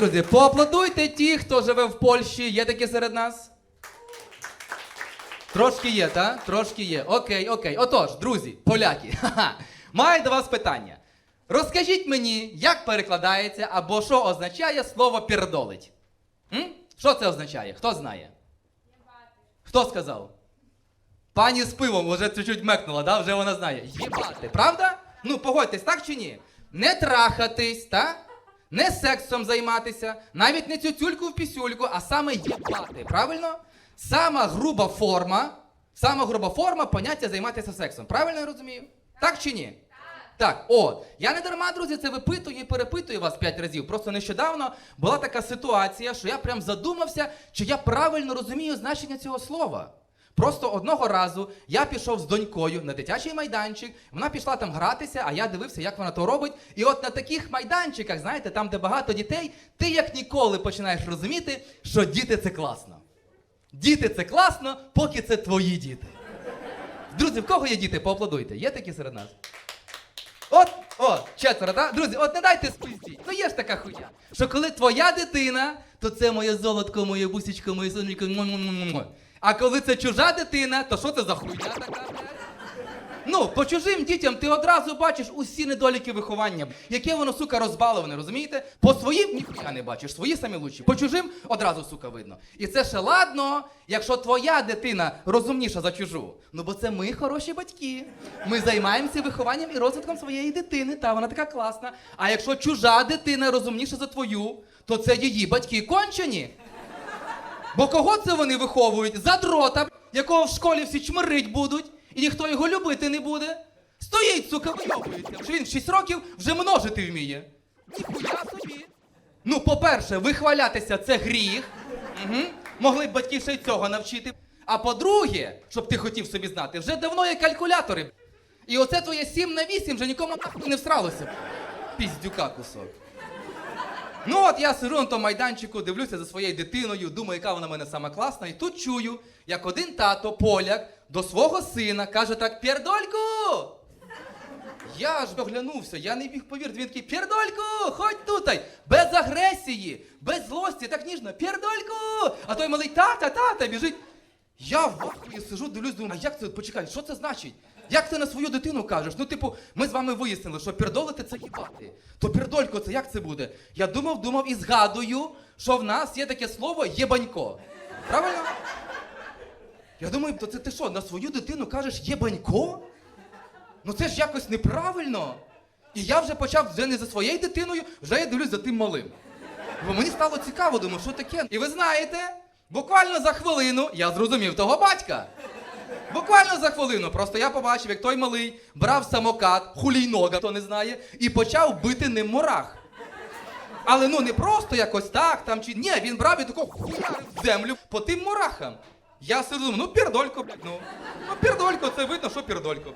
друзі, поаплодуйте ті, хто живе в Польщі. Є такі серед нас? Трошки є, так? Трошки є. Окей, окей. Отож, друзі, поляки, ха-ха, маю до вас питання. Розкажіть мені, як перекладається або що означає слово пірдолить? М? Що це означає? Хто знає? Хто сказав? Пані з пивом вже чуть-чуть мекнула, да? вже вона знає. Єбати, правда? Ну, погодьтесь, так чи ні? Не трахатись, так? Не сексом займатися, навіть не цюцюльку в пісюльку, а саме єбати, правильно? Сама груба форма, сама груба форма поняття займатися сексом. Правильно я розумію? Так чи ні? Так, от. Я не дарма, друзі, це випитую і перепитую вас п'ять разів. Просто нещодавно була така ситуація, що я прям задумався, чи я правильно розумію значення цього слова. Просто одного разу я пішов з донькою на дитячий майданчик, вона пішла там гратися, а я дивився, як вона то робить. І от на таких майданчиках, знаєте, там, де багато дітей, ти як ніколи починаєш розуміти, що діти це класно. Діти це класно, поки це твої діти. Друзі, в кого є діти? Поаплодуйте. Є такі серед нас? От, о, четверо, так? Друзі, от не дайте спіздіть. Ну є ж така хуйня. Що коли твоя дитина, то це моє золотко, моє бусічко, моє сонечко. А коли це чужа дитина, то що це за хуйня така? Ну, по чужим дітям ти одразу бачиш усі недоліки виховання, яке воно, сука, розбаловане, розумієте? По своїм ніхуя не бачиш, свої самі лучші. По чужим одразу, сука, видно. І це ще ладно, якщо твоя дитина розумніша за чужу. Ну бо це ми хороші батьки. Ми займаємося вихованням і розвитком своєї дитини, та вона така класна. А якщо чужа дитина розумніша за твою, то це її батьки кончені. Бо кого це вони виховують? Задрота, якого в школі всі чмирить будуть, і ніхто його любити не буде. Стоїть, сука, вийобується, що він в 6 років вже множити вміє. Ніхуя собі. Ну, по-перше, вихвалятися це гріх. Угу. Могли б батьки ще й цього навчити. А по-друге, щоб ти хотів собі знати, вже давно є калькулятори. І оце твоє 7 на 8 вже нікому нахуй не всралося. Піздюка кусок. Ну от я сижу на тому майданчику, дивлюся за своєю дитиною, думаю, яка вона в мене сама класна, і тут чую, як один тато, поляк, до свого сина каже так: Пєрдольку! Я ж оглянувся, я не міг повірити. Він такий, Пєрдольку, ходь тутай, без агресії, без злості, так ніжно, Пєрдольку! А той малий тата, тата біжить. Я в ахуї сижу, дивлюсь, думаю, а як це? Почекай, що це значить? Як ти на свою дитину кажеш? Ну, типу, ми з вами вияснили, що пірдолити це їбати. То пірдолько це як це буде? Я думав, думав і згадую, що в нас є таке слово єбанько. Правильно? Я думаю, то це ти що, на свою дитину кажеш єбанько? Ну це ж якось неправильно. І я вже почав вже не за своєю дитиною, вже я дивлюсь за тим малим. Бо мені стало цікаво, думаю, що таке. І ви знаєте, буквально за хвилину я зрозумів того батька. Буквально за хвилину. Просто я побачив, як той малий брав самокат, хулійнога, хто не знає, і почав бити ним мурах. Але ну не просто якось так там чи. Ні, він брав і тако хуярив в землю по тим мурахам. Я сиджу, ну пірдолько, ну. Ну пірдолько, це видно, що пірдолько.